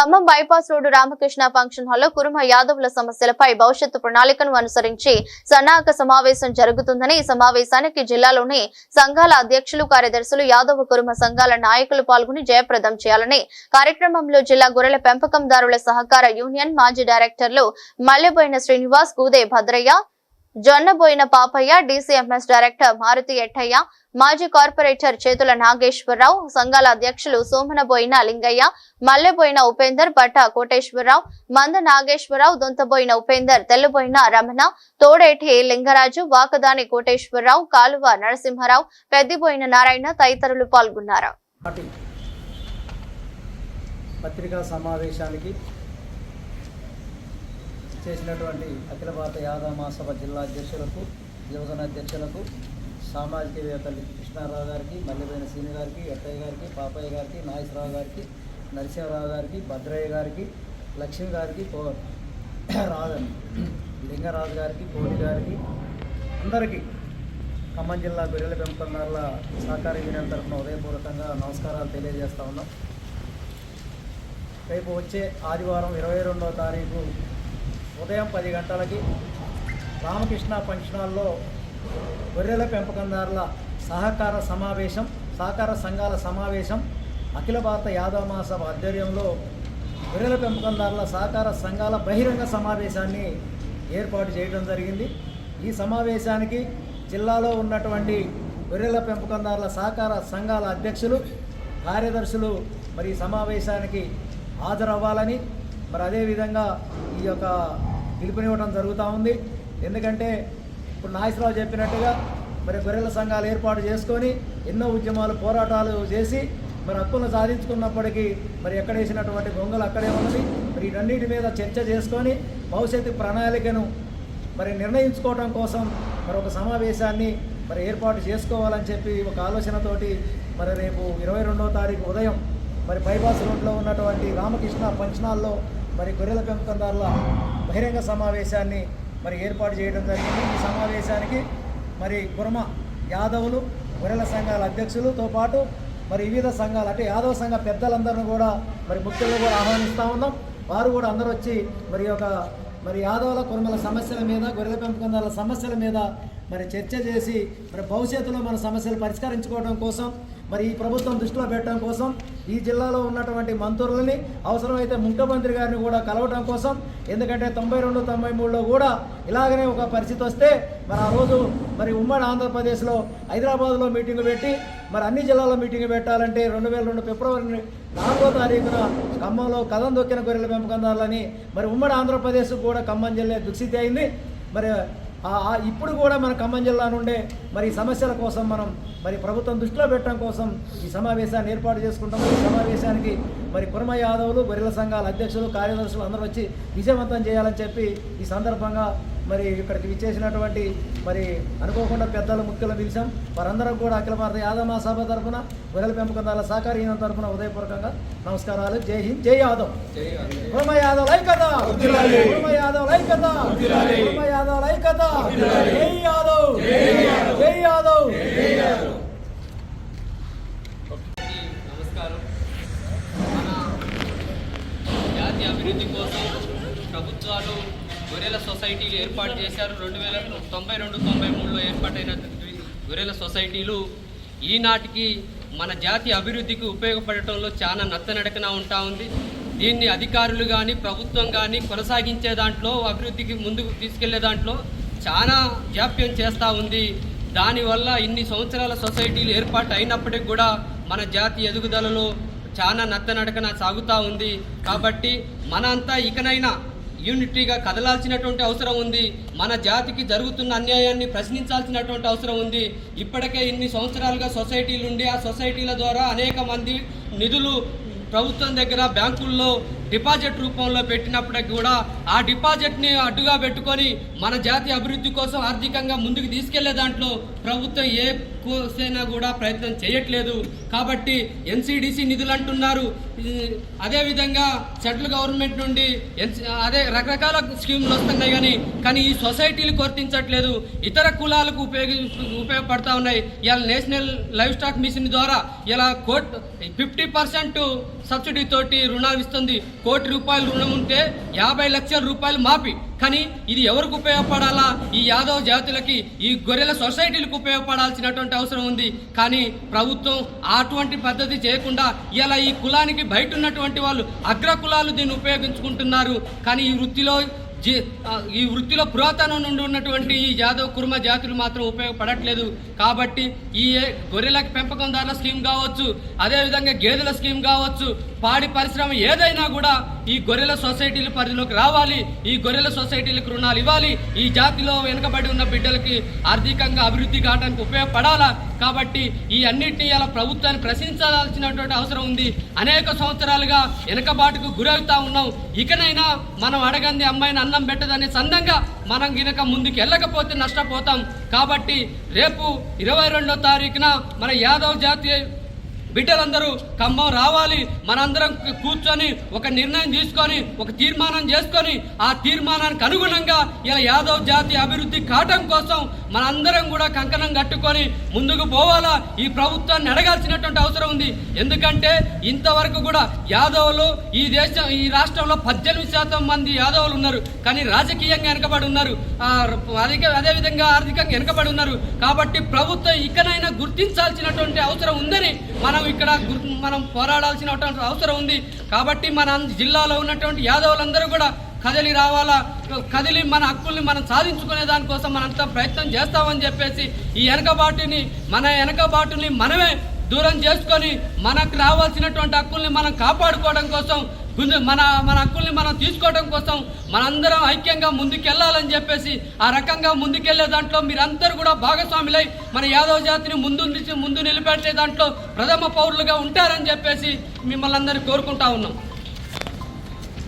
Khammam bypass road Ramakrishna function హాల్లో కురుమ యాదవుల సమస్యలపై భవిష్యత్తు ప్రణాళికను అనుసరించి సన్నాహక సమావేశం జరుగుతుందని ఈ సమావేశానికి జిల్లాలోని సంఘాల అధ్యక్షులు కార్యదర్శులు యాదవ కురుమ సంఘాల నాయకులు పాల్గొని జయప్రదం చేయాలని కార్యక్రమంలో జిల్లా గొర్రెల పెంపకందారుల సహకార యూనియన్ మాజీ డైరెక్టర్లు మల్లెబోయిన శ్రీనివాస్ కూదే భద్రయ్య జొన్నబోయిన పాపయ్య డీసీఎంఎస్ డైరెక్టర్ మారుతి ఎట్టయ్య మాజీ కార్పొరేటర్ చేతుల నాగేశ్వరరావు సంఘాల అధ్యక్షులు సోమనబోయిన లింగయ్య మల్లెబోయిన ఉపేందర్ పట్ట కోటేశ్వరరావు మంద నాగేశ్వరరావు దొంతబోయిన ఉపేందర్ తెల్లబోయిన రమణ తోడేటి లింగరాజు వాకదాని కోటేశ్వరరావు కాలువ నరసింహారావు పెద్దిబోయిన నారాయణ తదితరులు పాల్గొన్నారు. పత్రికా సమావేశానికి చేసినటువంటి అఖిల భారత యాదవ మహాసభ జిల్లా అధ్యక్షులకు యువజన అధ్యక్షులకు సామాజికవేత్తలు కృష్ణారావు గారికి మల్లెపోయిన సీని గారికి ఎట్టయ్య గారికి పాపయ్య గారికి నాగేశ్వరరావు గారికి నరసింహరావు గారికి భద్రయ్య గారికి లక్ష్మి గారికి కో రాజన్ లింగరాజు గారికి కోటి గారికి అందరికీ ఖమ్మం జిల్లా గొర్రెల పెంపకందారుల సహకార యూనియన్ తరఫున ఉదయపూర్వకంగా నమస్కారాలు తెలియజేస్తా ఉన్నాం. రేపు వచ్చే ఆదివారం ఇరవై రెండవ తారీఖు ఉదయం పది గంటలకి రామకృష్ణ ఫంక్షన్ హాల్లో గొర్రెల పెంపకందారుల సహకార సమావేశం సహకార సంఘాల సమావేశం అఖిల భారత యాదవ మహాసభ ఆధ్వర్యంలో గొర్రెల పెంపకందారుల సహకార సంఘాల బహిరంగ సమావేశాన్ని ఏర్పాటు చేయడం జరిగింది. ఈ సమావేశానికి జిల్లాలో ఉన్నటువంటి గొర్రెల పెంపకందారుల సహకార సంఘాల అధ్యక్షులు కార్యదర్శులు మరి ఈ సమావేశానికి హాజరవ్వాలని మరి అదేవిధంగా ఈ యొక్క పిలుపునివ్వడం జరుగుతూ ఉంది. ఎందుకంటే ఇప్పుడు నాగేశ్వరరావు చెప్పినట్టుగా మరి గొర్రెల సంఘాలు ఏర్పాటు చేసుకొని ఎన్నో ఉద్యమాలు పోరాటాలు చేసి మరి హక్కులను సాధించుకున్నప్పటికీ మరి ఎక్కడ వేసినటువంటి గొంగలు అక్కడే ఉన్నది. మరి వీటన్నిటి మీద చర్చ చేసుకొని భవిష్యత్తు ప్రణాళికను మరి నిర్ణయించుకోవడం కోసం మరి ఒక సమావేశాన్ని మరి ఏర్పాటు చేసుకోవాలని చెప్పి ఒక ఆలోచనతోటి మరి రేపు ఇరవై రెండవ తారీఖు ఉదయం మరి బైపాస్ రోడ్లో ఉన్నటువంటి రామకృష్ణ పంచనాల్లో మరి గొర్రెల పెంపకందారుల బహిరంగ సమావేశాన్ని మరి ఏర్పాటు చేయడం జరిగింది. ఈ సమావేశానికి మరి కుర్మ యాదవులు గొర్రెల సంఘాల అధ్యక్షులతో పాటు మరి వివిధ సంఘాలు అంటే యాదవ సంఘ పెద్దలందరిని కూడా మరి ముఖ్యంగా కూడా ఆహ్వానిస్తూ ఉన్నాం. వారు కూడా అందరూ వచ్చి మరి ఒక మరి యాదవుల కుర్మల సమస్యల మీద గొర్రెల పెంపకందారుల సమస్యల మీద మరి చర్చ చేసి మరి భవిష్యత్తులో మన సమస్యలు పరిష్కరించుకోవడం కోసం మరి ఈ ప్రభుత్వం దృష్టిలో పెట్టడం కోసం ఈ జిల్లాలో ఉన్నటువంటి మంత్రులని అవసరమైతే ముఖ్యమంత్రి గారిని కూడా కలవడం కోసం ఎందుకంటే తొంభై రెండు తొంభై మూడులో కూడా ఇలాగనే ఒక పరిస్థితి వస్తే మరి ఆ రోజు మరి ఉమ్మడి ఆంధ్రప్రదేశ్లో హైదరాబాద్లో మీటింగ్ పెట్టి మరి అన్ని జిల్లాల్లో మీటింగ్ పెట్టాలంటే రెండు వేల రెండు ఫిబ్రవరి నాలుగో తారీఖున ఖమ్మంలో కథం దొక్కిన గొర్రెల పెంపకందారులని మరి ఉమ్మడి ఆంధ్రప్రదేశ్ కూడా ఖమ్మం జిల్లా దుస్థితి అయింది. మరి ఇప్పుడు కూడా మన ఖమ్మం జిల్లా నుండే మరి సమస్యల కోసం మనం మరి ప్రభుత్వం దృష్టిలో పెట్టడం కోసం ఈ సమావేశాన్ని ఏర్పాటు చేసుకుంటాం. ఈ సమావేశానికి మరి కుర్మ యాదవులు గొర్రెల సంఘాల అధ్యక్షులు కార్యదర్శులు అందరూ వచ్చి విజయవంతం చేయాలని చెప్పి ఈ సందర్భంగా మరి ఇక్కడికి విచ్చేసినటువంటి మరి అనుకోకుండా పెద్దలు ముఖ్యులు పిలిచాం. వారందరం కూడా అఖిల భారత యాదవ మహాసభ తరఫున గొర్రెల పెంపకందాల సహకార యూనియన్ తరఫున ఉదయపూర్వకంగా నమస్కారాలు. జై హింద్ జై యాదవ్. కుర్మ యాదవ్ ఐకత కుర్మ యాదవ్ ఐకత కుర్మ యాదవ్ ఐకత జై యాదవ్. జై యాదవ్. నమస్కారం. మన జాతి అభివృద్ధి కోసం ప్రభుత్వాలు గొర్రెల సొసైటీలు ఏర్పాటు చేశారు. రెండు వేల తొంభై రెండు తొంభై మూడులో ఏర్పాటైన గొర్రెల సొసైటీలు ఈనాటికి మన జాతి అభివృద్ధికి ఉపయోగపడటంలో చాలా నత్తనడకన ఉంటా ఉంది. దీన్ని అధికారులు కానీ ప్రభుత్వం కానీ కొనసాగించే దాంట్లో అభివృద్ధికి ముందుకు తీసుకెళ్ళే దాంట్లో చాలా జాప్యం చేస్తూ ఉంది. దానివల్ల ఇన్ని సంవత్సరాల సొసైటీలు ఏర్పాటు అయినప్పటికి కూడా మన జాతి ఎదుగుదలలో చాలా నత్తనడకన సాగుతూ ఉంది. కాబట్టి మన అంతా ఇకనైనా యూనిటీగా కదలాల్సినటువంటి అవసరం ఉంది. మన జాతికి జరుగుతున్న అన్యాయాన్ని ప్రశ్నించాల్సినటువంటి అవసరం ఉంది. ఇప్పటికే ఇన్ని సంవత్సరాలుగా సొసైటీలు ఉండి ఆ సొసైటీల ద్వారా అనేక మంది నిధులు ప్రభుత్వం దగ్గర బ్యాంకుల్లో డిపాజిట్ రూపంలో పెట్టినప్పటికీ కూడా ఆ డిపాజిట్ని అడ్డుగా పెట్టుకొని మన జాతి అభివృద్ధి కోసం ఆర్థికంగా ముందుకు తీసుకెళ్ళే దాంట్లో ప్రభుత్వం ఏ కోసైనా కూడా ప్రయత్నం చేయట్లేదు. కాబట్టి ఎన్సీడీసీ నిధులు అంటున్నారు. అదేవిధంగా సెంట్రల్ గవర్నమెంట్ నుండి ఎన్సి- అదే రకరకాల స్కీములు వస్తున్నాయి కానీ కానీ ఈ సొసైటీలు గుర్తించట్లేదు ఇతర కులాలకు ఉపయోగి ఉపయోగపడతా ఉన్నాయి. ఇలా నేషనల్ లైవ్ స్టాక్ మిషన్ ద్వారా ఇలా కోట్ ఫిఫ్టీ పర్సెంట్ సబ్సిడీతోటి రుణాలు ఇస్తుంది. కోటి రూపాయలు రుణం ఉంటే యాభై లక్షల రూపాయలు మాఫీ. కానీ ఇది ఎవరికి ఉపయోగపడాలా? ఈ యాదవ్ జాతులకి ఈ గొర్రెల సొసైటీలకు ఉపయోగపడాల్సినటువంటి అవసరం ఉంది. కానీ ప్రభుత్వం అటువంటి పద్ధతి చేయకుండా ఇలా ఈ కులానికి బయట ఉన్నటువంటి వాళ్ళు అగ్ర కులాలు దీన్ని ఉపయోగించుకుంటున్నారు. కానీ ఈ వృత్తిలో జీ ఈ వృత్తిలో పురాతనం నుండి ఉన్నటువంటి ఈ యాదవ కుర్మ జాతులు మాత్రం ఉపయోగపడట్లేదు. కాబట్టి ఈ గొర్రెల పెంపకందారుల స్కీమ్ కావచ్చు అదేవిధంగా గేదెల స్కీమ్ కావచ్చు పాడి పరిశ్రమ ఏదైనా కూడా ఈ గొర్రెల సొసైటీల పరిధిలోకి రావాలి. ఈ గొర్రెల సొసైటీలకు రుణాలు ఇవ్వాలి. ఈ జాతిలో వెనుకబడి ఉన్న బిడ్డలకి ఆర్థికంగా అభివృద్ధి కావడానికి ఉపయోగపడాలా? కాబట్టి ఈ అన్నింటినీ ఇలా ప్రభుత్వాన్ని ప్రశ్నించాల్సినటువంటి అవసరం ఉంది. అనేక సంవత్సరాలుగా వెనకబాటుకు గురవుతా ఉన్నాం. ఇకనైనా మనం అడగంది అమ్మాయిని అన్నం పెట్టదనే సందంగా మనం గినక ముందుకు వెళ్ళకపోతే నష్టపోతాం. కాబట్టి రేపు ఇరవై రెండో తారీఖున మన యాదవ్ జాతీయ బిడ్డలందరూ ఖమ్మం రావాలి. మనందరం కూర్చొని ఒక నిర్ణయం తీసుకొని ఒక తీర్మానం చేసుకొని ఆ తీర్మానానికి అనుగుణంగా ఇలా యాదవ్ జాతి అభివృద్ధి కావటం కోసం మనందరం కూడా కంకణం కట్టుకొని ముందుకు పోవాలా? ఈ ప్రభుత్వాన్ని అడగాల్సినటువంటి అవసరం ఉంది. ఎందుకంటే ఇంతవరకు కూడా యాదవులు ఈ దేశం ఈ రాష్ట్రంలో పద్దెనిమిది శాతం మంది యాదవులు ఉన్నారు. కానీ రాజకీయంగా వెనకబడి ఉన్నారు. ఆ, అదేవిధంగా ఆర్థికంగా వెనకబడి ఉన్నారు. కాబట్టి ప్రభుత్వం ఇకనైనా గుర్తించాల్సినటువంటి అవసరం ఉందని మనం ఇక్కడ గుర్- మనం పోరాడాల్సినటువంటి అవసరం ఉంది. కాబట్టి మన జిల్లాలో ఉన్నటువంటి యాదవులందరూ కూడా కదిలి రావాలా? కదిలి మన హక్కుల్ని మనం సాధించుకునే దానికోసం మనంతా ప్రయత్నం చేస్తామని చెప్పేసి ఈ వెనకబాటుని మన వెనకబాటుని మనమే దూరం చేసుకొని మనకు రావాల్సినటువంటి హక్కుల్ని మనం కాపాడుకోవడం కోసం మన మన హక్కుల్ని మనం తీసుకోవడం కోసం మనందరం ఐక్యంగా ముందుకెళ్ళాలని చెప్పేసి ఆ రకంగా ముందుకెళ్ళే దాంట్లో మీరందరూ కూడా భాగస్వాములై మన యాదవ జాతిని ముందు ముందు నిలబెట్టే దాంట్లో ప్రథమ పౌరులుగా ఉంటారని చెప్పేసి మిమ్మల్ని అందరినీ కోరుకుంటా ఉన్నాం.